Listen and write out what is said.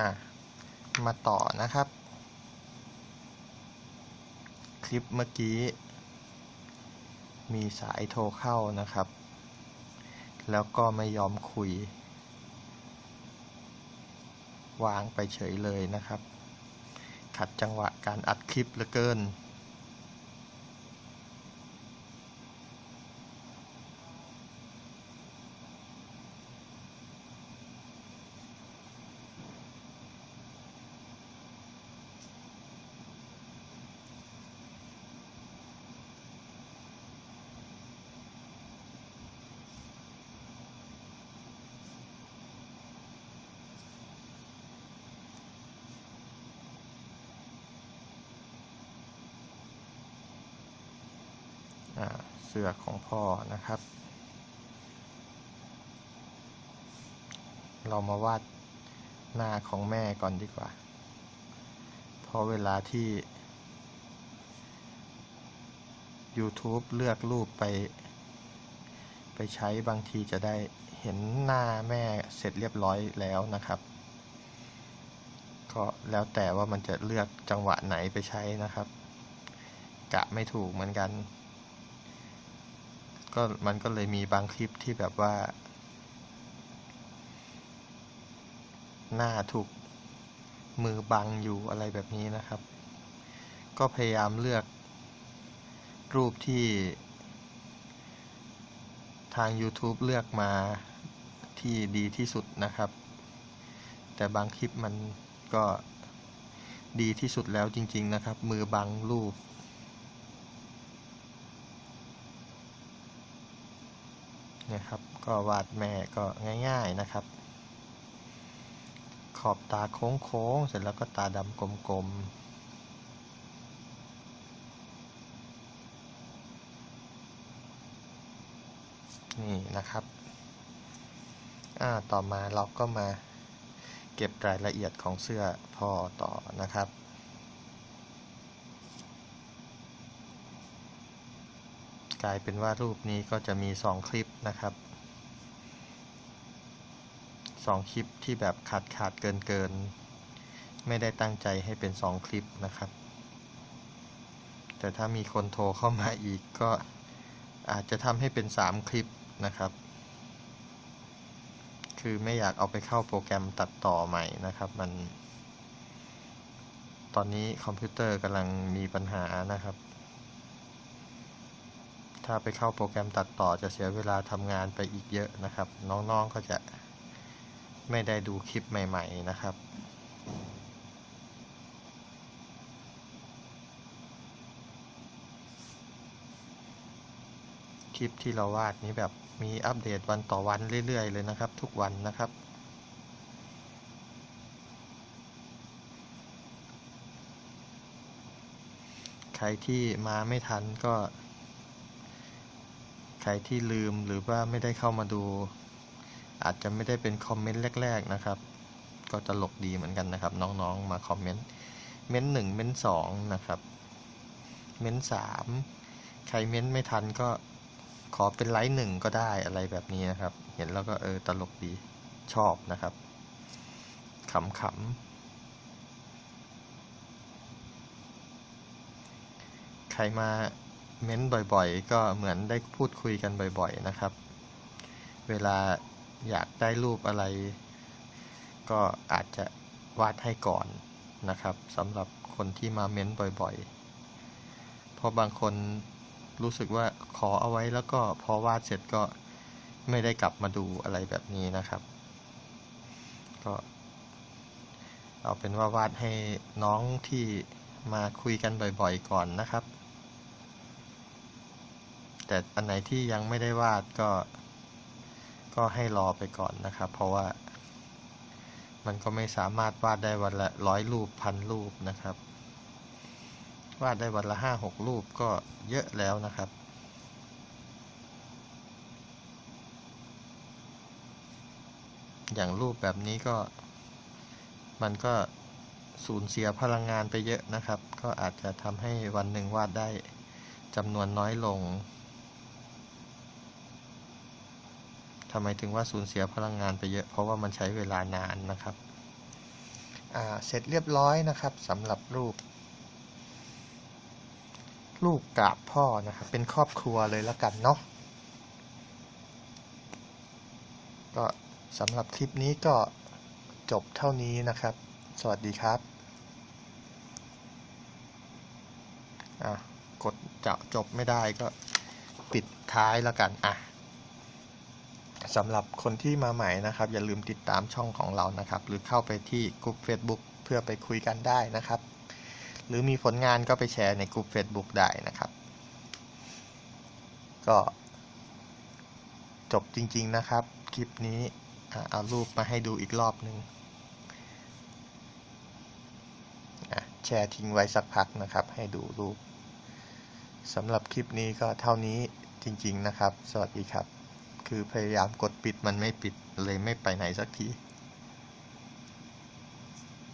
อะมาต่อนะครับ คลิปเมื่อกี้ มีสายโทรเข้านะครับ แล้วก็ไม่ยอมคุย วางไปเฉยเลยนะครับ ขัดจังหวะการอัดคลิปเหลือเกิน เสื้อของพ่อนะครับ เรามาวาดหน้าของแม่ก่อนดีกว่า เพราะเวลาที่ YouTube เลือกรูปไป ไปใช้บางทีจะได้เห็นหน้าแม่เสร็จเรียบร้อยแล้วนะครับ ก็แล้วแต่ว่ามันจะเลือกจังหวะไหนไปใช้นะครับกะไม่ถูกเหมือนกัน ก็มันก็เลยมีบางคลิปที่แบบว่า หน้าถูกมือบังอยู่อะไรแบบนี้นะครับ ก็พยายามเลือกรูปที่ทาง YouTube เลือกมาที่ดีที่สุดนะครับ แต่บางคลิปมันก็ดีที่สุดแล้วจริง ๆ นะครับ มือบังรูป นี่ยครับ ก็วาดแม่ก็ง่าย ๆนะครับ ขอบตาโค้งๆ เสร็จแล้วก็ตาดำกลมๆนี่นะครับอ่าต่อมาเราก็มาเก็บรายละเอียดของเสื้อพ่อต่อนะครับ กลายเป็นว่ารูปนี้ก็จะมี2คลิปนะครับ2คลิปที่แบบขาดขาดเกินเกินไม่ได้ตั้งใจให้เป็น2คลิปนะครับ แต่ถ้ามีคนโทรเข้ามาอีกก็อาจจะทำให้เป็น3คลิปนะครับ คือไม่อยากเอาไปเข้าโปรแกรมตัดต่อใหม่นะครับมัน ตอนนี้คอมพิวเตอร์กำลังมีปัญหานะครับ ถ้าไปเข้าโปรแกรมตัดต่อจะเสียเวลาทำงานไปอีกเยอะนะครับ น้องๆก็จะไม่ได้ดูคลิปใหม่ ๆ นะครับคลิปที่เราวาดนี้แบบมีอัปเดตวันต่อวันเรื่อยๆ เลยนะครับ ทุกวันนะครับ ใครที่มาไม่ทันก็ ใครที่ลืมหรือว่าไม่ได้เข้ามาดู อาจจะไม่ได้เป็นคอมเมนต์แรก ๆนะครับ ก็ตลกดีเหมือนกันนะครับ น้องๆมาคอมเมนต์เม้นหนึ่งเม้นสองนะครับ เม้นสามใครเม้นไม่ทันก็ขอเป็นไลค์หนึ่งก็ได้อะไรแบบนี้นะครับ เห็นแล้วก็เออตลกดีชอบนะครับขำๆใครมา เม้นบ่อยๆ ก็เหมือนได้พูดคุยกันบ่อยๆนะครับ เวลาอยากได้รูปอะไร ก็อาจจะวาดให้ก่อนนะครับสำหรับคนที่มาเม้นบ่อยๆ เพราะบางคนรู้สึกว่าขอเอาไว้แล้วก็พอวาดเสร็จก็ไม่ได้กลับมาดูอะไรแบบนี้นะครับ ก็เอาเป็นว่าวาดให้น้องที่มาคุยกันบ่อยๆ ก่อนนะครับ แต่อันไหนที่ยังไม่ได้วาดก็ ก็ให้รอไปก่อนนะครับ เพราะว่า มันก็ไม่สามารถวาดได้วันละร้อยรูปพันรูปนะครับ วาดได้วันละห้าหกรูปก็เยอะแล้วนะครับอย่างรูปแบบนี้ก็มันก็สูญเสียพลังงานไปเยอะนะครับ ก็อาจจะทำให้วันหนึ่งวาดได้จำนวนน้อยลง ทำไมถึงว่าสูญเสียพลังงานไปเยอะ เพราะว่ามันใช้เวลานานนะครับเสร็จเรียบร้อยนะครับสำหรับรูป ลูกกราบพ่อนะครับ เป็นครอบครัวเลยแล้วกันเนาะก็สำหรับคลิปนี้ก็จบเท่านี้นะครับ สวัสดีครับกดจะจบไม่ได้ก็ปิดท้ายแล้วกันอะ สำหรับคนที่มาใหม่นะครับ อย่าลืมติดตามช่องของเรานะครับ หรือเข้าไปที่กลุ่ม Facebook เพื่อไปคุยกันได้นะครับ หรือมีผลงานก็ไปแชร์ในกลุ่ม Facebook ได้นะครับ ก็ จบจริง ๆนะครับ คลิปนี้เอารูปมาให้ดูอีกรอบหนึ่งแชร์ทิ้งไว้สักพักนะครับ ให้ดูรูปสำหรับคลิปนี้ก็เท่านี้จริง ๆ นะครับ สวัสดีครับ คือพยายามกดปิดมันไม่ปิดเลยไม่ไปไหนสักที